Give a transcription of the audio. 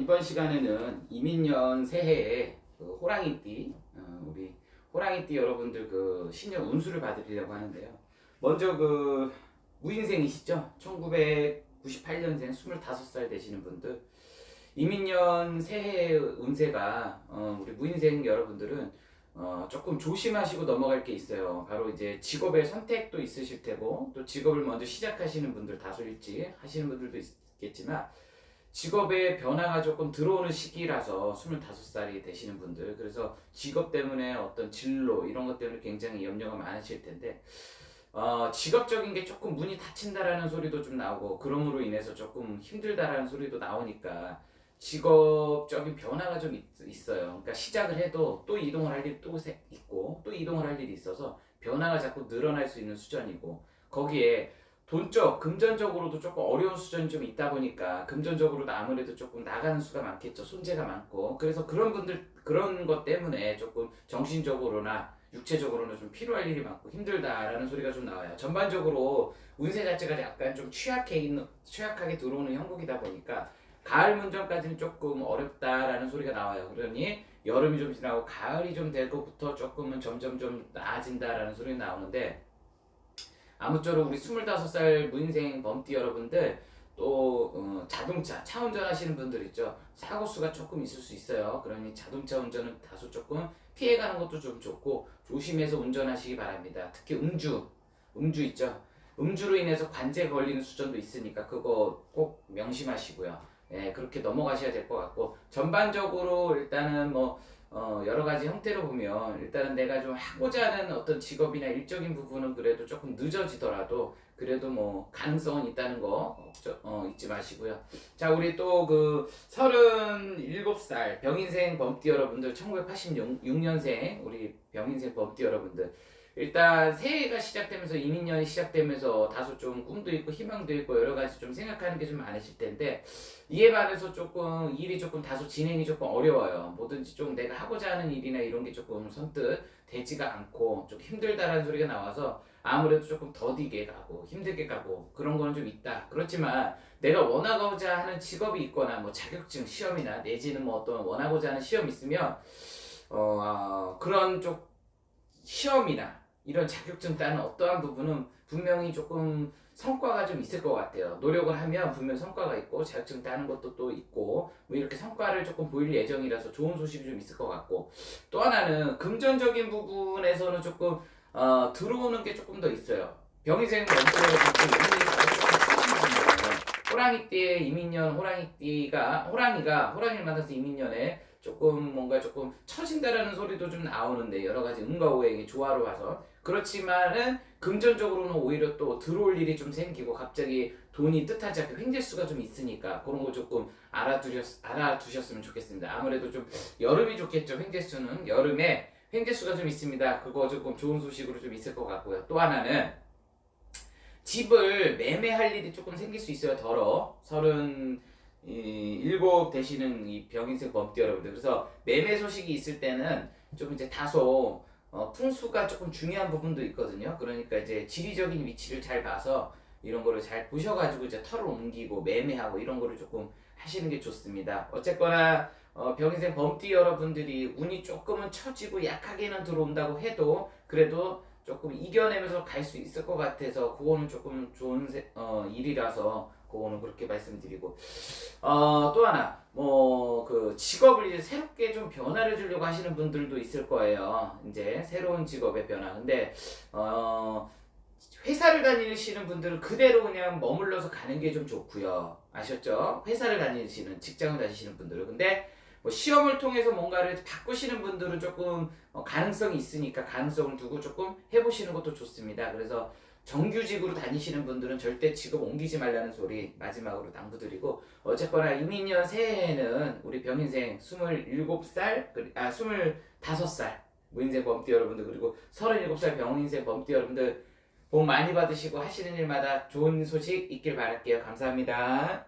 이번 시간에는 이민년 새해에 그 호랑이띠 어, 우리 호랑이띠 여러분들 그 신년 운수를 받으려고 하는데요. 먼저 그 무인생이시죠? 1998년생 25살 되시는 분들 이민년 새해 운세가 어, 우리 무인생 여러분들은 어, 조금 조심하시고 넘어갈 게 있어요. 바로 이제 직업의 선택도 있으실 테고 또 직업을 먼저 시작하시는 분들 다소일지 하시는 분들도 있 겠지만 직업의 변화가 조금 들어오는 시기라서 25살이 되시는 분들 그래서 직업 때문에 어떤 진로 이런 것 때문에 굉장히 염려가 많으실 텐데 어, 직업적인 게 조금 문이 닫힌다라는 소리도 좀 나오고 그럼으로 인해서 조금 힘들다라는 소리도 나오니까 직업적인 변화가 좀 있, 어요. 그러니까 시작을 해도 또 이동을 할 일이 또 세- 있고 또 이동을 할 일이 있어서 변화가 자꾸 늘어날 수 있는 수준이고 거기에 돈적, 금전적으로도 조금 어려운 수준이 좀 있다 보니까 금전적으로도 아무래도 조금 나가는 수가 많겠죠. 손재가 많고. 그래서 그런 분들, 그런 것 때문에 조금 정신적으로나 육체적으로는 좀 필요할 일이 많고 힘들다라는 소리가 좀 나와요. 전반적으로 운세 자체가 약간 좀 취약해 있는, 취약하게 들어오는 형국이다 보니까 가을 문전까지는 조금 어렵다라는 소리가 나와요. 그러니 여름이 좀 지나고 가을이 좀될 것부터 조금은 점점 좀 나아진다라는 소리가 나오는데 아무쪼록 우리 25살 무인생 범띠 여러분들 또 어, 자동차 차 운전하시는 분들 있죠? 사고 수가 조금 있을 수 있어요. 그러니 자동차 운전은 다소 조금 피해가는 것도 좀 좋고 조심해서 운전하시기 바랍니다. 특히 음주 음주 있죠? 음주로 인해서 관제 걸리는 수준도 있으니까 그거 꼭 명심하시고요. 예, 그렇게 넘어가셔야 될 것 같고 전반적으로 일단은 뭐 어, 여러 가지 형태로 보면 일단은 내가 좀 하고자 하는 어떤 직업이나 일적인 부분은 그래도 조금 늦어지더라도 그래도 뭐 가능성은 있다는 거 어, 어, 잊지 마시고요. 자, 우리 또 그 37살 병인생 범띠 여러분들 1986년생 우리 병인생 범띠 여러분들 일단 새해가 시작되면서 이민년이 시작되면서 다소 좀 꿈도 있고 희망도 있고 여러 가지 좀 생각하는 게 좀 많으실 텐데 이에 반해서 조금 일이 조금 다소 진행이 조금 어려워요. 뭐든지 좀 내가 하고자 하는 일이나 이런 게 조금 선뜻 되지가 않고 좀 힘들다라는 소리가 나와서 아무래도 조금 더디게 가고 힘들게 가고 그런 거는 좀 있다. 그렇지만 내가 원하고자 하는 직업이 있거나 뭐 자격증 시험이나 내지는 뭐 어떤 원하고자 하는 시험이 있으면 어 아, 그런 쪽 시험이나 이런 자격증 따는 어떠한 부분은 분명히 조금 성과가 좀 있을 것 같아요. 노력을 하면 분명 성과가 있고 자격증 따는 것도 또 있고 뭐 이렇게 성과를 조금 보일 예정이라서 좋은 소식이 좀 있을 것 같고 또 하나는 금전적인 부분에서는 조금 어, 들어오는 게 조금 더 있어요. 병의생 호랑이띠의 이민년 호랑이띠가 호랑이가 호랑이를 만나서 이민년에 조금 뭔가 조금 처진다라는 소리도 좀 나오는데 여러 가지 음과 오행이 조화로 와서 그렇지만은 금전적으로는 오히려 또 들어올 일이 좀 생기고 갑자기 돈이 뜻하지 않게 횡재수가 좀 있으니까 그런 거 조금 알아두셨, 알아두셨으면 좋겠습니다. 아무래도 좀 여름이 좋겠죠. 횡재수는 여름에 횡재수가 좀 있습니다. 그거 조금 좋은 소식으로 좀 있을 것 같고요. 또 하나는 집을 매매할 일이 조금 생길 수 있어요. 덜어 서른 이, 일곱 되시는 이 병인생 범띠 여러분들 그래서 매매 소식이 있을 때는 좀 이제 다소 어, 풍수가 조금 중요한 부분도 있거든요. 그러니까 이제 지리적인 위치를 잘 봐서 이런 거를 잘 보셔가지고 이제 털을 옮기고 매매하고 이런 거를 조금 하시는 게 좋습니다. 어쨌거나 어, 병인생 범띠 여러분들이 운이 조금은 처지고 약하게는 들어온다고 해도 그래도 조금 이겨내면서 갈 수 있을 것 같아서 그거는 조금 좋은 세, 어, 일이라서 그거는 그렇게 말씀드리고 어, 또 하나 뭐 그 직업을 이제 새롭게 좀 변화를 주려고 하시는 분들도 있을 거예요. 이제 새로운 직업의 변화. 근데 어 회사를 다니시는 분들은 그대로 그냥 머물러서 가는 게 좀 좋고요. 아셨죠? 회사를 다니시는 직장을 다니시는 분들은 근데 뭐 시험을 통해서 뭔가를 바꾸시는 분들은 조금 어, 가능성이 있으니까 가능성을 두고 조금 해보시는 것도 좋습니다. 그래서 정규직으로 다니시는 분들은 절대 직업 옮기지 말라는 소리 마지막으로 당부드리고 어쨌거나 이민년 새해에는 우리 병인생 27살 아 25살 무인생 범띠 여러분들 그리고 37살 병인생 범띠 여러분들 복 많이 받으시고 하시는 일마다 좋은 소식 있길 바랄게요. 감사합니다.